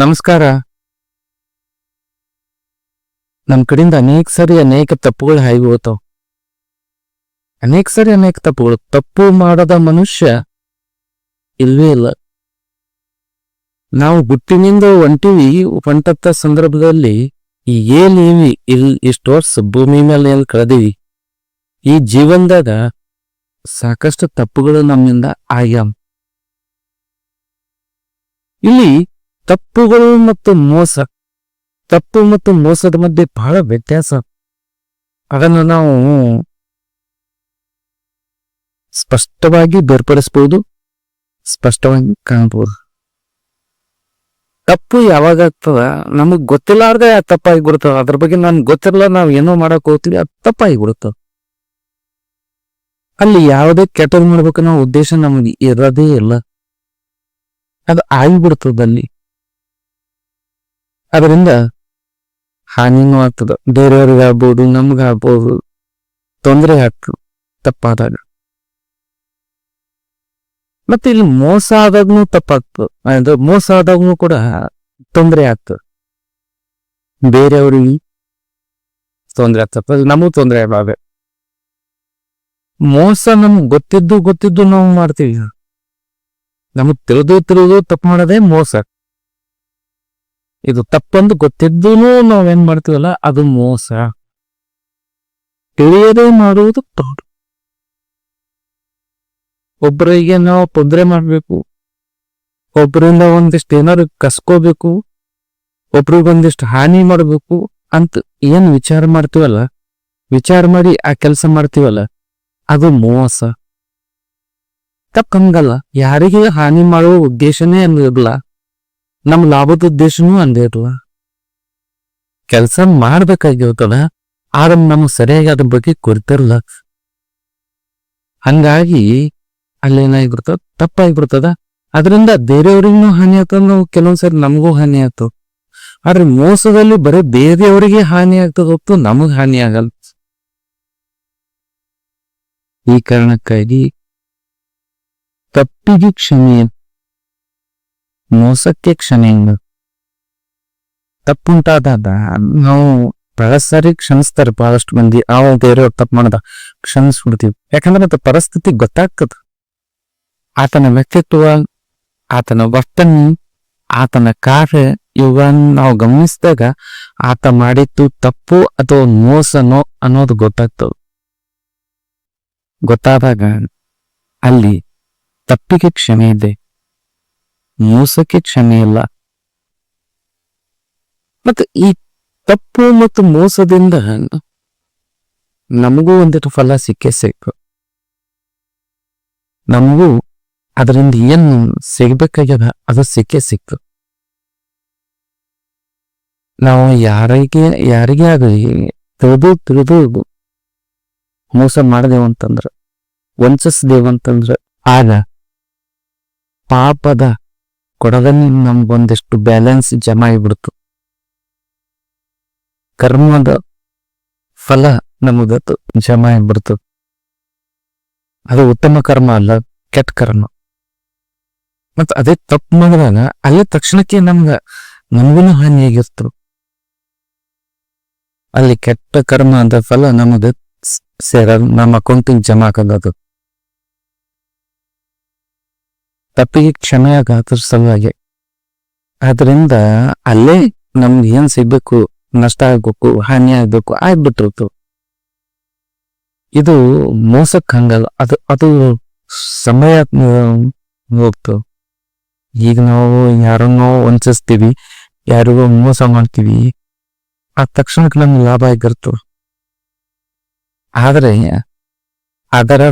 ನಮಸ್ಕಾರ. ನಮ್ಮ ಕಡೆಯಿಂದ ಅನೇಕ ಸರಿ ಅನೇಕ ತಪ್ಪುಗಳು ಹಾಗೆ ಹೋಗ್ತಾವ. ಅನೇಕ ಸರಿ ಅನೇಕ ತಪ್ಪುಗಳು. ತಪ್ಪು ಮಾಡದ ಮನುಷ್ಯ ಇಲ್ವೇ ಇಲ್ಲ. ನಾವು ಗುಟ್ಟಿನಿಂದ ಒಂಟಿವಿ ಹೊಂಟತ್ತ ಸಂದರ್ಭದಲ್ಲಿ ಈ ಏನೇವಿ ಇಲ್ ಇಷ್ಟು ವರ್ಷ ಭೂಮಿ ಮೇಲೆ ಏನ್ ಕಳೆದಿವಿ. ಈ ಜೀವನದಾಗ ಸಾಕಷ್ಟು ತಪ್ಪುಗಳು ನಮ್ಮಿಂದ ಆಗ್ಯಾವ. ಇಲ್ಲಿ ತಪ್ಪುಗಳು ಮತ್ತು ಮೋಸ. ತಪ್ಪು ಮತ್ತು ಮೋಸದ ಮಧ್ಯೆ ಬಹಳ ವ್ಯತ್ಯಾಸ. ಅದನ್ನು ನಾವು ಸ್ಪಷ್ಟವಾಗಿ ಬೇರ್ಪಡಿಸಬಹುದು. ಸ್ಪಷ್ಟವಾಗಿ ಕಾಣಬಹುದು. ತಪ್ಪು ಯಾವಾಗ ಆಗ್ತದ? ನಮಗ್ ಗೊತ್ತಿಲ್ಲಾರ್ದೆ ಆ ತಪ್ಪಾಗಿ ಬಿಡ್ತದ ಅದ್ರ ಬಗ್ಗೆ ನಮ್ಗೆ ಗೊತ್ತಿರಲ್ಲ, ನಾವು ಏನೋ ಮಾಡಕ್ ಹೋಗ್ತೀವಿ ಅದು ತಪ್ಪಾಗಿ ಬಿಡುತ್ತ ಅಲ್ಲಿ ಯಾವುದೇ ಕೆಟ್ಟದ್ ಮಾಡ್ಬೇಕು ಉದ್ದೇಶ ನಮಗೆ ಇರೋದೇ ಇಲ್ಲ. ಅದು ಆಗಿಬಿಡ್ತದ ಅಲ್ಲಿ. ಅದರಿಂದ ಹಾನಿನೂ ಆಗ್ತದ. ಬೇರೆಯವ್ರಿಗೆ ಆಗ್ಬೋದು ನಮ್ಗಾಗ್ಬೋದು ತೊಂದರೆ ಆಗ್ತದೆ, ತಪ್ಪಾದಾಗ. ಮತ್ತೆ ಇಲ್ಲಿ ಮೋಸ ಆದಾಗ್ನು ತಪ್ಪಾಗ್ತದೆ. ಅಂದ್ರೆ ಮೋಸ ಆದಾಗ್ನು ಕೂಡ ತೊಂದರೆ ಆಗ್ತದೆ. ಬೇರೆಯವ್ರಿಗೆ ತೊಂದರೆ ಆಗ್ತದೆ. ನಮಗೂ ತೊಂದರೆ ಆಗಬಾರ್ದು. ಮೋಸ ನಮ್ಗೆ ಗೊತ್ತಿದ್ದು ಗೊತ್ತಿದ್ದು ನಾವು ಮಾಡ್ತೀವಿ. ನಮಗ್ ತಿಳಿದು ತಿಳಿದು ತಪ್ಪು ಮಾಡೋದೇ ಮೋಸ. ಇದು ತಪ್ಪಂದು ಗೊತ್ತಿದ್ದೂ ನಾವೇನ್ ಮಾಡ್ತೀವಲ್ಲ, ಅದು ಮೋಸ. ತಿಳಿಯದೇ ಮಾಡುವುದು ತಪ್ಪು ಒಬ್ಬರಿಗೆ ನಾವು ತೊಂದರೆ ಮಾಡ್ಬೇಕು ಒಬ್ಬರಿಂದ ಒಂದಿಷ್ಟು ಏನಾದ್ರು ಕಸ್ಕೋಬೇಕು ಒಬ್ರಿಗೆ ಒಂದಿಷ್ಟು ಹಾನಿ ಮಾಡಬೇಕು ಅಂತ ಏನ್ ವಿಚಾರ ಮಾಡ್ತೀವಲ್ಲ, ವಿಚಾರ ಮಾಡಿ ಆ ಕೆಲಸ ಮಾಡ್ತೀವಲ್ಲ, ಅದು ಮೋಸ. ತಪ್ಪಂಗಲ್ಲ, ಯಾರಿಗೆ ಹಾನಿ ಮಾಡುವ ಉದ್ದೇಶನೇ ಇರಲ್ಲ ನಮ್ ಲಾಭದ ಉದ್ದೇಶನೂ ಅಂದೇ ಇರಲ್ಲ ಕೆಲಸ ಮಾಡ್ಬೇಕಾಗಿರ್ತದ, ಆದ್ರೆ ನಮ್ಗೆ ಸರಿಯಾಗಿ ಅದ್ರ ಬಗ್ಗೆ ಗೊತ್ತಿರಲ್ಲ ಹಂಗಾಗಿ ತಪ್ಪಾಗಿ ತಪ್ಪಾಗಿಬಿಡ್ತದ ಅದರಿಂದ ಬೇರೆಯವ್ರಿಗೂ ಹಾನಿ ಆಗ್ತದ, ನಾವು ಕೆಲವೊಂದ್ಸರಿ ನಮಗೂ ಹಾನಿ ಆಗ್ತದ. ಆದ್ರೆ ಮೋಸದಲ್ಲಿ ಬರೀ ಬೇರೆಯವರಿಗೆ ಹಾನಿ ಆಗ್ತದ ಹೊತ್ತು ನಮಗ್ ಹಾನಿ ಆಗಲ್ಲ. ಈ ಕಾರಣಕ್ಕಾಗಿ ತಪ್ಪಿಗೆ ಕ್ಷಮೆ ಮೋಸಕ್ಕೆ ಕ್ಷಮೆ ಇಲ್ಲ ತಪ್ಪುಂಟಾದಾಗ ನಾವು ಸಾರಿ ಕ್ಷಮಿಸ್ತಾರೆ. ಬಹಳಷ್ಟು ಮಂದಿ ನಾವು ಬೇರೆಯವ್ರು ತಪ್ಪು ಮಾಡದ ಕ್ಷಮಿಸ್ಬಿಡ್ತೀವಿ. ಯಾಕಂದ್ರೆ ಅದು ಪರಿಸ್ಥಿತಿ ಗೊತ್ತಾಗ್ತದ. ಆತನ ವ್ಯಕ್ತಿತ್ವ, ಆತನ ವರ್ತನೆ, ಆತನ ಕಾರ್ಯ, ಇವುಗಳನ್ನ ನಾವು ಗಮನಿಸಿದಾಗ ಆತ ಮಾಡಿದ್ದು ತಪ್ಪು ಅಥವಾ ಮೋಸನೋ ಅನ್ನೋದು ಗೊತ್ತಾಗ್ತದ. ಗೊತ್ತಾದಾಗ ಅಲ್ಲಿ ತಪ್ಪಿಗೆ ಕ್ಷಮೆ ಇದೆ. ಮೋಸಕ್ಕೆ ಕ್ಷಮೆ ಇಲ್ಲ ಮತ್ತು ಈ ತಪ್ಪು ಮತ್ತು ಮೋಸದಿಂದ ನಮಗೂ ಒಂದಿಟ್ಟು ಫಲ ಸಿಕ್ಕೇ ಸಿಕ್ಕು. ನಮಗೂ ಅದರಿಂದ ಏನು ಸಿಗ್ಬೇಕಾಗ್ಯದ ಅದು ಸಿಕ್ಕೇ ಸಿಕ್ಕು. ನಾವು ಯಾರಿಗೆ ಯಾರಿಗೆ ಆಗಲಿ ತಿಳಿದು ತಿಳಿದು ಮೋಸ ಮಾಡದೇವಂತಂದ್ರ ವಂಚಿಸ್ದೇವಂತಂದ್ರ ಆಗ ಪಾಪದ ಕೊಡದಲ್ಲಿ ನಮ್ಗೊಂದಿಷ್ಟು ಬ್ಯಾಲೆನ್ಸ್ ಜಮಾ ಆಗಿಬಿಡ್ತು. ಕರ್ಮದ ಫಲ ನಮಗತ್ತು ಜಮಾ ಆಗಿಬಿಡ್ತು. ಅದು ಉತ್ತಮ ಕರ್ಮ ಅಲ್ಲ, ಕೆಟ್ಟ ಕರ್ಮ. ಮತ್ತ ಅದೇ ತಪ್ಪು ಮಾಡಿದಾಗ ಅಲ್ಲೇ ತಕ್ಷಣಕ್ಕೆ ನಮ್ಗ ನಮಗೂ ಹಾನಿ ಆಗಿರ್ತು ಅಲ್ಲಿ ಕೆಟ್ಟ ಕರ್ಮ ಅಂತ ಫಲ ನಮಗ ಸೇರ ನಮ್ಮ ಅಕೌಂಟಿಗೆ ಜಮಾ ಆಗದು ತಪ್ಪಿಗೆ ಕ್ಷಮೆಯ ಗಾತ್ರ ಸಲುವಾಗಿ ಆದ್ರಿಂದ ಅಲ್ಲೇ ನಮ್ಗೆ ಏನ್ ಸಿಗ್ಬೇಕು, ನಷ್ಟ ಆಗ್ಬೇಕು, ಹಾನಿ ಆಗ್ಬೇಕು ಆಗ್ಬಿಟ್ಟಿರ್ತು ಇದು ಮೋಸಕ್ ಹಂಗಲ್ಲ. ಅದು ಅದು ಸಮಯ ಹೋಗ್ತು ಈಗ ನಾವು ಯಾರನ್ನೋ ವಂಚಿಸ್ತೀವಿ, ಯಾರಿಗೋ ಮೋಸ ಮಾಡ್ತೀವಿ ಆ ತಕ್ಷಣಕ್ಕೆ ನಮ್ಗೆ ಲಾಭ ಆಗಿರ್ತು ಆದರೆ ಅದರ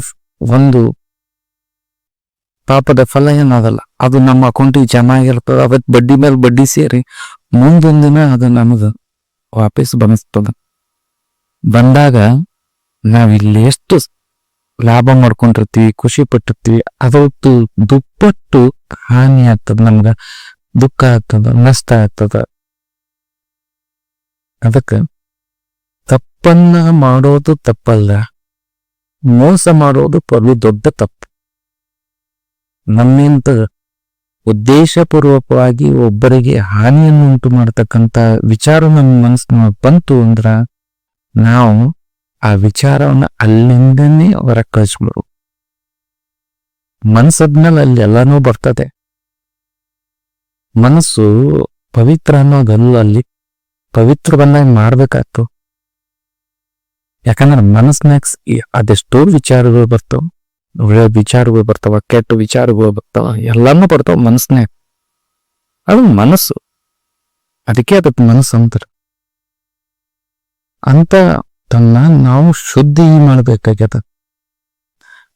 ಒಂದು ಪಾಪದ ಫಲ ಏನದಲ್ಲ ಅದು ನಮ್ಮ ಅಕೌಂಟಿಗೆ ಜಮಾ ಆಗಿರ್ತದೆ, ಅವತ್ ಬಡ್ಡಿ ಮೇಲೆ ಬಡ್ಡಿ ಸೇರಿ ಮುಂದಿನ ದಿನ ಅದು ನಮ್ದು ವಾಪಸ್ ಬನಿಸ್ತದೆ ಬಂದಾಗ ನಾವು ಇಲ್ಲಿ ಎಷ್ಟು ಲಾಭ ಮಾಡ್ಕೊಂಡಿರ್ತೀವಿ, ಖುಷಿ ಪಟ್ಟಿರ್ತೀವಿ ಅದೊತ್ತು ದುಪ್ಪಟ್ಟು ಹಾನಿ ಆಗ್ತದ, ನಮ್ಗ ದುಃಖ ಆಗ್ತದ, ನಷ್ಟ ಆಗ್ತದ. ಅದಕ್ಕೆ ತಪ್ಪನ್ನ ಮಾಡೋದು ತಪ್ಪಲ್ಲ, ಮೋಸ ಮಾಡೋದು ಪರ್ಲು ದೊಡ್ಡ ತಪ್ಪು. ನಮ್ಮಿಂದ ಉದ್ದೇಶಪೂರ್ವಕವಾಗಿ ಒಬ್ಬರಿಗೆ ಹಾನಿಯನ್ನು ಉಂಟು ಮಾಡತಕ್ಕಂತ ವಿಚಾರ ನಮ್ಮ ಮನಸ್ಸಿನ ಬಂತು ಅಂದ್ರ ನಾವು ಆ ವಿಚಾರವನ್ನ ಅಲ್ಲಿಂದನೇ ಹೊರ ಕಳಿಸ್ಬಿಡು ಮನಸ್ಸದ್ಮೇಲೆ ಅಲ್ಲಿ ಎಲ್ಲಾನು ಬರ್ತದೆ. ಮನಸ್ಸು ಪವಿತ್ರ ಅನ್ನೋದಲ್ಲ ಅಲ್ಲಿ ಪವಿತ್ರ ಬಂದಾಗ ಮಾಡ್ಬೇಕಾಗ್ತು ಯಾಕಂದ್ರೆ ಮನಸ್ಸಿನಾಗ ಅದೆಷ್ಟೋ ವಿಚಾರಗಳು ಬರ್ತಾವ. ಒಳ್ಳೆ ವಿಚಾರಗಳು ಬರ್ತಾವ, ಕೆಟ್ಟ ವಿಚಾರಗಳು ಬರ್ತಾವ, ಎಲ್ಲಾನು ಬರ್ತಾವ ಮನಸ್ಸನ್ನೇ ಅದು ಮನಸ್ಸು. ಅದಕ್ಕೆ ಅದಕ್ಕೆ ಮನಸ್ಸು ಅಂತಾರೆ. ಅಂತ ತನ್ನ ನಾವು ಶುದ್ಧಿ ಮಾಡಬೇಕಾಗ್ಯದ.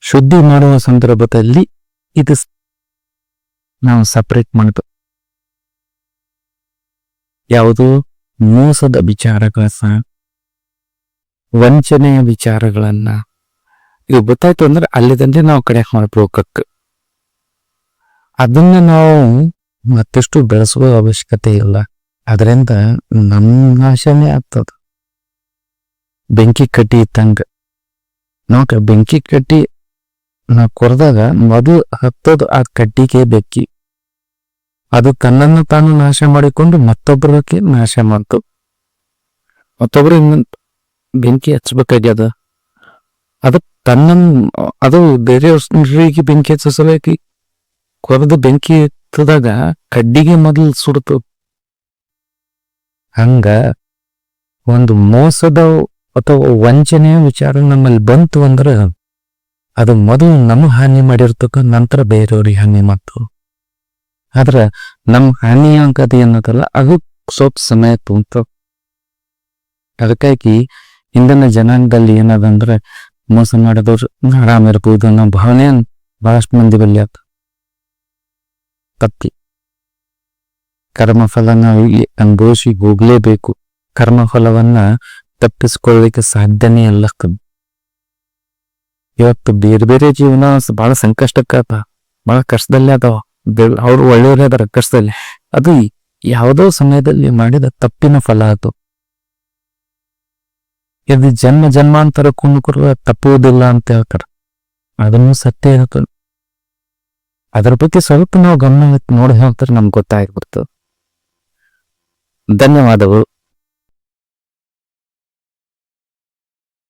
ಶುದ್ಧಿ ಮಾಡುವ ಸಂದರ್ಭದಲ್ಲಿ ಇದು ನಾವು ಸಪರೇಟ್ ಮಾಡಬೇಕು. ಯಾವುದು? ಮೋಸದ ವಿಚಾರಗಳ ಸಹ ವಂಚನೆಯ ವಿಚಾರಗಳನ್ನ ಇವು ಗೊತ್ತಾಯ್ತು ಅಂದ್ರೆ ಅಲ್ಲಿದಂತೆ ನಾವು ಕಡೆ ಮಾಡ್ಬೇಕಕ್ಕ ಅದನ್ನ ನಾವು ಮತ್ತಷ್ಟು ಬೆಳೆಸುವ ಅವಶ್ಯಕತೆ ಇಲ್ಲ. ಅದರಿಂದ ನಮ್ಮ ನಾಶನೇ ಆಗ್ತದ. ಬೆಂಕಿ ಕಟ್ಟಿ ಇದ್ದಂಗ. ನೋಕ ಬೆಂಕಿ ಕಟ್ಟಿ ನಾವು ಕೊರೆದಾಗ ಮೊದಲು ಹತ್ತೋದು ಆ ಕಟ್ಟಿಗೆ ಬೆಕ್ಕಿ ಅದು ತನ್ನನ್ನು ತಾನು ನಾಶ ಮಾಡಿಕೊಂಡು ಮತ್ತೊಬ್ಬರಕ್ಕೆ ನಾಶ ಮಾಡ್ತು. ಮತ್ತೊಬ್ರು ಬೆಂಕಿ ಹಚ್ಬೇಕಾಗ್ಯದ. ಅದು ತನ್ನ ಅದು ಬೇರೆಯವ್ರಿಗೆ ಬೆಂಕಿ ಹಚ್ಚೋ ಸಲುವಾಗಿ ಕೊರೆದು ಬೆಂಕಿ ಎತ್ತದಾಗ ಕಡ್ಡಿಗೆ ಮೊದಲು ಸುಡ್ತು. ಹಂಗ ಒಂದು ಮೋಸದ ಅಥವಾ ವಂಚನೆಯ ವಿಚಾರ ನಮ್ಮಲ್ಲಿ ಬಂತು ಅಂದ್ರೆ ಅದು ಮೊದಲು ನಮ್ಮ ಹಾನಿ ಮಾಡಿರ್ತಕ್ಕ ನಂತರ ಬೇರೆಯವ್ರಿಗೆ ಹಾನಿ ಮಾಡ್ತು. ಆದ್ರ ನಮ್ಮ ಹಾನಿ ಅಂಕತಿ ಅನ್ನೋದಲ್ಲ, ಅದು ಸ್ವಲ್ಪ ಸಮಯ ತುಂಬ ಅದಕ್ಕಾಗಿ ಇಂದಿನ ಜನಾಂಗದಲ್ಲಿ ಏನದಂದ್ರೆ ಮೋಸ ಮಾಡಿದವ್ರು ಆರಾಮ ಇರ್ಬೋದು ಅನ್ನೋ ಭಾವನೆ ಬಹಳಷ್ಟು ಮಂದಿ ಬಲ್ಲಿ ಆತ ತಪ್ಪಿ ಕರ್ಮಫಲ ನಾವು ಅನುಭವಿಸಿ ಹೋಗ್ಲೇಬೇಕು. ಕರ್ಮಫಲವನ್ನ ತಪ್ಪಿಸ್ಕೊಳ್ಳಲಿಕ್ಕೆ ಸಾಧ್ಯನೇ ಇಲ್ಲ ಇವತ್ತು ಬೇರೆ ಬೇರೆ ಜೀವನ ಬಹಳ ಸಂಕಷ್ಟಕ್ಕಾತ ಬಹಳ ಕಷ್ಟದಲ್ಲೇ ಅದಾವ ಅವ್ರು ಒಳ್ಳೆಯವರೇ ಅದಾರ ಕಷ್ಟದಲ್ಲಿ. ಅದು ಯಾವುದೋ ಸಮಯದಲ್ಲಿ ಮಾಡಿದ ತಪ್ಪಿನ ಫಲ ಅದು ಇದು ಜನ್ಮ ಜನ್ಮಾಂತರ ಕೂಡ ತಪ್ಪುವುದಿಲ್ಲ ಅಂತ ಹೇಳ್ತಾರೆ. ಅದನ್ನು ಸತ್ಯ ಹೇಳ್ತದೆ ಅದರ ಬಗ್ಗೆ ಸ್ವಲ್ಪ ನಾವು ಗಮನ ನೋಡಿ ಹೇಳ್ತಾರೆ, ನಮ್ಗೆ ಗೊತ್ತಾಗ್ಬಿಡ್ತದೆ. ಧನ್ಯವಾದಗಳು.